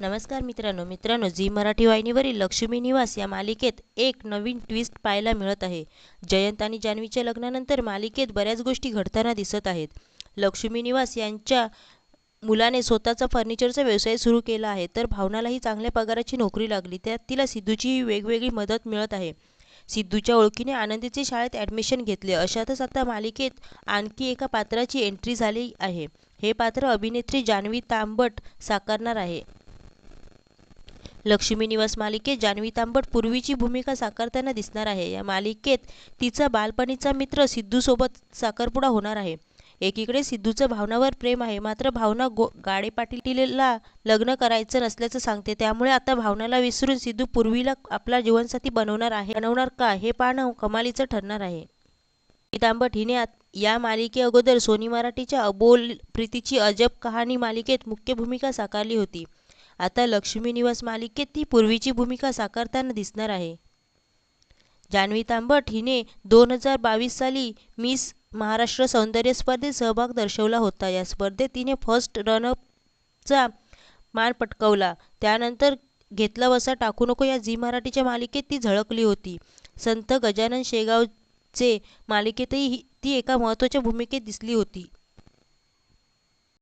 नमस्कार मित्रांनो. मित्रांनो झी मराठी वाहिनीवरील लक्ष्मी निवास या मालिकेत एक नवीन ट्विस्ट पाहायला मिळत आहे. जयंत आणि जान्हवीच्या लग्नानंतर मालिकेत बऱ्याच गोष्टी घडताना दिसत आहेत. लक्ष्मी निवास यांच्या मुलाने स्वतःचा फर्निचरचा व्यवसाय सुरू केला आहे तर भावनालाही चांगल्या पगाराची नोकरी लागली. त्यात तिला सिद्धूची वेगवेगळी मदत मिळत आहे. सिद्धूच्या ओळखीने आनंदीचे शाळेत ॲडमिशन घेतले. अशातच आता मालिकेत आणखी एका पात्राची एंट्री झाली आहे. हे पात्र अभिनेत्री जान्हवी तांबट साकारणार आहे. लक्ष्मी निवास मालिकेत जान्हवी तांबट पूर्वीची भूमिका साकारताना दिसणार आहे. या मालिकेत तिचा बालपणीचा मित्र सिद्धूसोबत साखरपुडा होणार आहे. एकीकडे सिद्धूचं भावनावर प्रेम आहे मात्र भावना गो गाडे पाटीलला लग्न करायचं नसल्याचं सांगते. त्यामुळे आता भावनाला विसरून सिद्धू पूर्वीला आपला जीवनसाथी बनवणार आहे बनवणार का हे पाहणं कमालीचं ठरणार आहे. तांबट हिने या मालिके अगोदर सोनी मराठीच्या अबोल प्रीतीची अजब कहाणी मालिकेत मुख्य भूमिका साकारली होती. आता लक्ष्मी निवास मालिकेत ती पूर्वीची भूमिका साकारताना दिसणार आहे. जान्हवी तांबट हिने दोन हजार बावीस साली मिस महाराष्ट्र सौंदर्य स्पर्धेत सहभाग दर्शवला होता. या स्पर्धेत तिने फर्स्ट रनअपचा मान पटकवला. त्यानंतर घेतला वसा टाकू नको या झी मराठीच्या मालिकेत ती झळकली होती. संत गजानन शेगावचे मालिकेतही ती एका महत्त्वाच्या भूमिकेत दिसली होती.